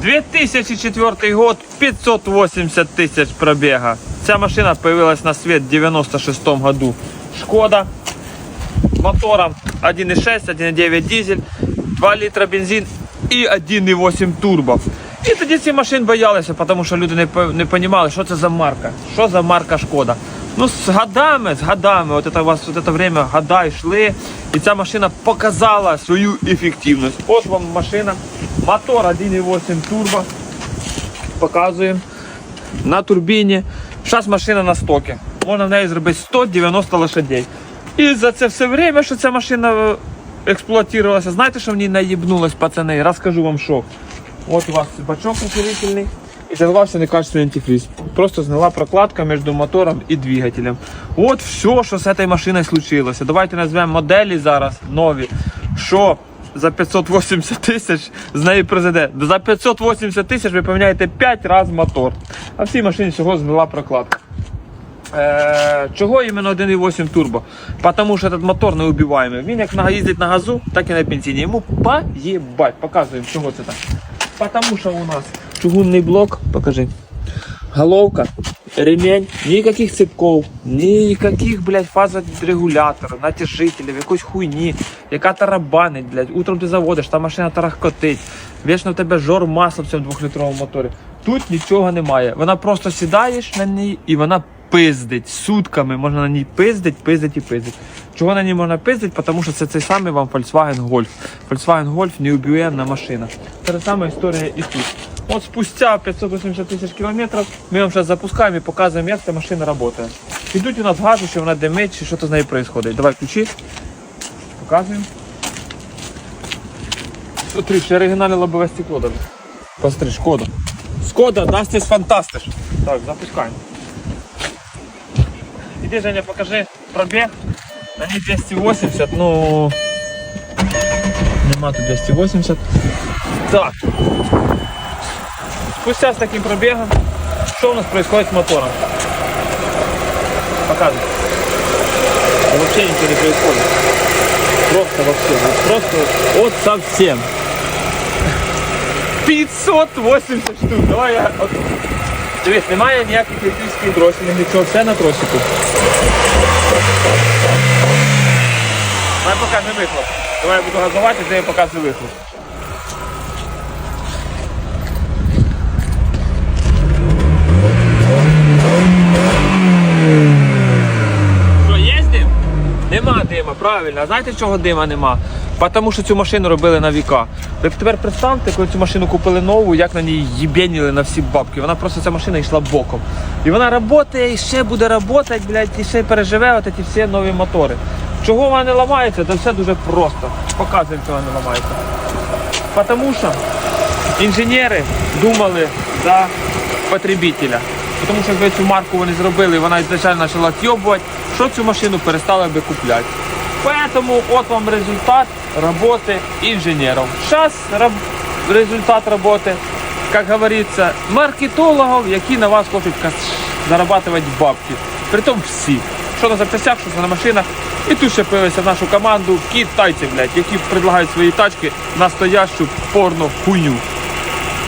2004 год, 580 тысяч пробега. Ця машина появилась на свет в 96 году. Шкода, мотором 1.6, 1.9 дизель, 2 літра бензин і 1.8 турбо. І тоді ці машин боялися, тому що люди не, розуміли, що це за марка, що за марка Шкода. Ну, з годами, з годами, от це у вас от це йшли, і ця машина показала свою ефективність. От вам машина, мотор 1.8 турбо, показуємо на турбіні. Зараз машина на стокі. Можна в неї зробити 190 лошадей. І за це все время, що ця машина експлуатувалася, знаєте, що в ній наїбнулось, пацани? Розкажу вам що. От у вас бачок розширительний і зарвався некачественний антифриз. Просто зняла прокладка між мотором і двигателем. От все, що з цією машиною случилося. Давайте назвемо моделі зараз нові. Що за 580 тисяч з неї президент. За 580 тисяч ви поміняєте 5 разів мотор. А в цій машині всього зняла прокладка. Е, чого іменно 1.8 турбо? Потому що этот мотор не неубиваемый. Він як їздить на газу, так і на бензині. Йому поїбать. Показуємо, чого це так. Потому що у нас чугунний блок, покажи. Головка, ремень, никаких цепков, никаких, блядь, фазорегуляторів, натяжителів, якоїсь хуйні, яка тарабанить, блядь. Утром ти заводиш, та машина тарахкотить. Вічно в тебе жор масла в цьому двохлітровому моторі. Тут нічого немає. Вона просто сідаєш на ній і вона пиздить. Сутками можна на ній пиздить, пиздить і пиздить. Чого на ній можна пиздить? Тому що це цей самий вам Volkswagen Golf. Volkswagen Golf неубиваемна машина. Це та сама історія і тут. От спустя 580 тисяч кілометрів ми вам зараз запускаємо і показуємо, як ця машина працює. Ідуть у нас гази, що вона димить, чи що то з нею відбувається. Давай ключі. Показуємо. Смотри, ще оригінальне лобове стекло даже. Посмотри, шкода. Шкода, Дастіс Фантастиш. Так, запускаємо. Іди, Женя, покажи пробіг. Ній 280, ну... Нема тут 280. Так. Спустя с таким пробегом, что у нас происходит с мотором? Показывай. Вообще ничего не происходит. Просто вообще. Просто вот совсем. 580 штук. Давай я... Дивись, немає ніяких електричних дросів, нічого, все на тросику. Давай покажи вихлоп. Давай я буду газувати, де я показую вихлоп. Що, є дим? Нема дима, правильно. А знаєте, чого дима нема? Тому що цю машину робили на віка. Ви тепер представте, коли цю машину купили нову, як на ній їбеніли на всі бабки. Вона просто ця машина йшла боком. І вона працює, і ще буде працювати, блядь, і ще переживе от ці всі нові мотори. Чого вона не ламається? Це все дуже просто. Показуємо, чого не ламається. Тому що інженери думали за потребителя. Тому що якби цю марку вони зробили, вона ізначально почала тьобувати, що цю машину перестали би купляти. Поэтому от вам результат роботи інженерів. Зараз результат роботи, як говориться, маркетологів, які на вас хочуть зарабатувати бабки. Притом всі. Що на запчастях, що на машинах. І тут ще появилися в нашу команду китайці, блядь, які предлагають свої тачки настоящу порно хуйню.